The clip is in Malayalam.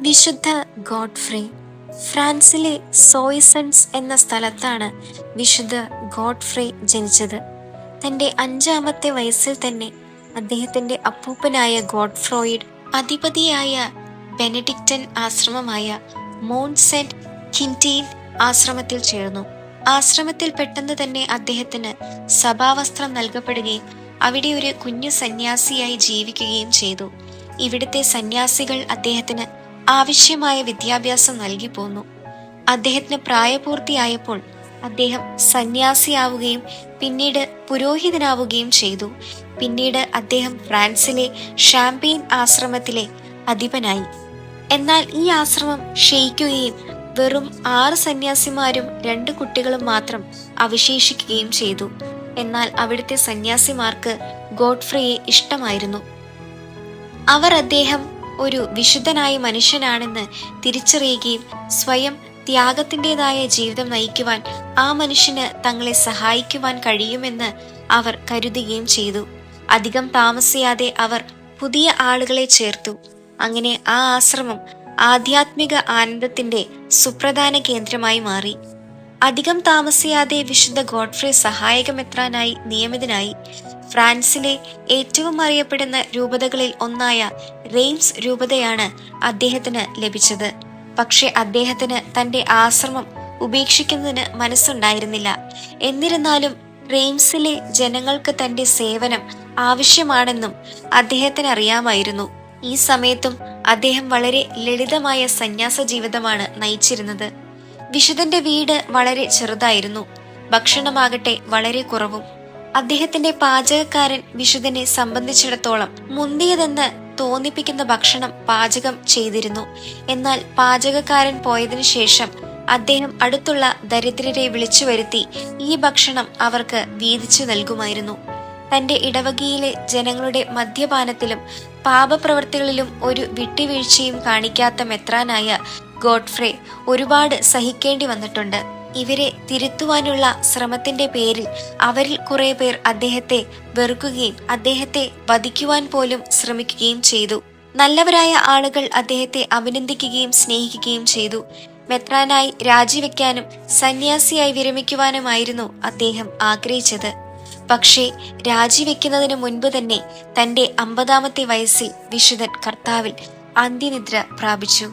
വിശുദ്ധ ഗോഡ്ഫ്രേ ഫ്രാൻസിലെ സോയിസൻസ് എന്ന സ്ഥലത്താണ് വിശുദ്ധ ഗോഡ്ഫ്രേ ജനിച്ചത്. തന്റെ അഞ്ചാമത്തെ വയസ്സിൽ തന്നെ അദ്ദേഹത്തിന്റെ അപ്പൂപ്പനായ ഗോഡ്ഫ്രോയിഡ് അധിപതിയായ ബെനഡിക്റ്റൻ ആശ്രമമായ മോണ്ട് സെന്റ് കിന്റീൻ ആശ്രമത്തിൽ ചേർന്നു. ആശ്രമത്തിൽ പെട്ടെന്ന് തന്നെ അദ്ദേഹത്തിന് സഭാവസ്ത്രം നൽകപ്പെടുകയും അവിടെ ഒരു കുഞ്ഞു സന്യാസിയായി ജീവിക്കുകയും ചെയ്തു. ഇവിടുത്തെ സന്യാസികൾ അദ്ദേഹത്തിന് ആവശ്യമായ വിദ്യാഭ്യാസം നൽകി പോന്നു. അദ്ദേഹത്തിന് പ്രായപൂർത്തിയായപ്പോൾ അദ്ദേഹം സന്യാസിയാവുകയും പിന്നീട് പുരോഹിതനാവുകയും ചെയ്തു. പിന്നീട് അദ്ദേഹം ഫ്രാൻസിലെ ഷാംപെയിൻ ആശ്രമത്തിലെ അധിപനായി. എന്നാൽ ഈ ആശ്രമം ക്ഷയിക്കുകയും വെറും ആറ് സന്യാസിമാരും രണ്ട് കുട്ടികളും മാത്രം അവശേഷിക്കുകയും ചെയ്തു. എന്നാൽ അവിടുത്തെ സന്യാസിമാർക്ക് ഗോഡ്ഫ്രയെ ഇഷ്ടമായിരുന്നു. അവർ അദ്ദേഹം ഒരു വിശുദ്ധനായ മനുഷ്യനാണെന്ന് തിരിച്ചറിയുകയും സ്വയം ത്യാഗത്തിന്റെതായ ജീവിതം നയിക്കുവാൻ ആ മനുഷ്യന് തങ്ങളെ സഹായിക്കുവാൻ കഴിയുമെന്ന് അവർ കരുതുകയും ചെയ്തു. അധികം താമസിയാതെ അവർ പുതിയ ആളുകളെ ചേർത്തു. അങ്ങനെ ആ ആശ്രമം ആധ്യാത്മിക ആനന്ദത്തിന്റെ സുപ്രധാന കേന്ദ്രമായി മാറി. അധികം താമസിയാതെ വിശുദ്ധ ഗോഡ്ഫ്രേ സഹായകമെത്രാനായി നിയമിതനായി. ഫ്രാൻസിലെ ഏറ്റവും അറിയപ്പെടുന്ന രൂപതകളിൽ ഒന്നായ റെയിംസ് രൂപതയാണ് അദ്ദേഹത്തിന് ലഭിച്ചത്. പക്ഷെ അദ്ദേഹത്തിന് തന്റെ ആശ്രമം ഉപേക്ഷിക്കുന്നതിന് മനസ്സുണ്ടായിരുന്നില്ല. എന്നിരുന്നാലും റെയിംസിലെ ജനങ്ങൾക്ക് തന്റെ സേവനം ആവശ്യമാണെന്നും അദ്ദേഹത്തിന് അറിയാമായിരുന്നു ഈ സമയത്തും അദ്ദേഹം വളരെ ലളിതമായ സന്യാസ ജീവിതമാണ് നയിച്ചിരുന്നത്. വിശുദ്ധന്റെ വീട് വളരെ ചെറുതായിരുന്നു. ഭക്ഷണമാകട്ടെ വളരെ കുറവും. അദ്ദേഹത്തിന്റെ പാചകക്കാരൻ വിശുദ്ധനെ സംബന്ധിച്ചിടത്തോളം മുന്തിയതെന്ന് തോന്നിപ്പിക്കുന്ന ഭക്ഷണം പാചകം ചെയ്തിരുന്നു. എന്നാൽ പാചകക്കാരൻ പോയതിനു ശേഷം അദ്ദേഹം അടുത്തുള്ള ദരിദ്രരെ വിളിച്ചു വരുത്തി ഈ ഭക്ഷണം അവർക്ക് വീതിച്ചു നൽകുമായിരുന്നു. തന്റെ ഇടവകയിലെ ജനങ്ങളുടെ മദ്യപാനത്തിലും പാപപ്രവർത്തികളിലും ഒരു വിട്ടുവീഴ്ചയും കാണിക്കാത്ത മെത്രാനായ ഗോഡ്ഫ്രെ ഒരുപാട് സഹിക്കേണ്ടി വന്നിട്ടുണ്ട്. ഇവരെ തിരുത്തുവാനുള്ള ശ്രമത്തിന്റെ പേരിൽ അവരിൽ കുറെ പേർ അദ്ദേഹത്തെ വെറുക്കുകയും അദ്ദേഹത്തെ വധിക്കുവാൻ പോലും ശ്രമിക്കുകയും ചെയ്തു. നല്ലവരായ ആളുകൾ അദ്ദേഹത്തെ അഭിനന്ദിക്കുകയും സ്നേഹിക്കുകയും ചെയ്തു. മെത്രാനായി രാജിവെക്കാനും സന്യാസിയായി വിരമിക്കുവാനുമായിരുന്നു അദ്ദേഹം ആഗ്രഹിച്ചത്. പക്ഷേ രാജിവെക്കുന്നതിന് മുൻപ് തന്നെ തന്റെ അമ്പതാമത്തെ വയസ്സിൽ വിശുദ്ധൻ കർത്താവിൽ അന്ത്യനിദ്ര പ്രാപിച്ചു.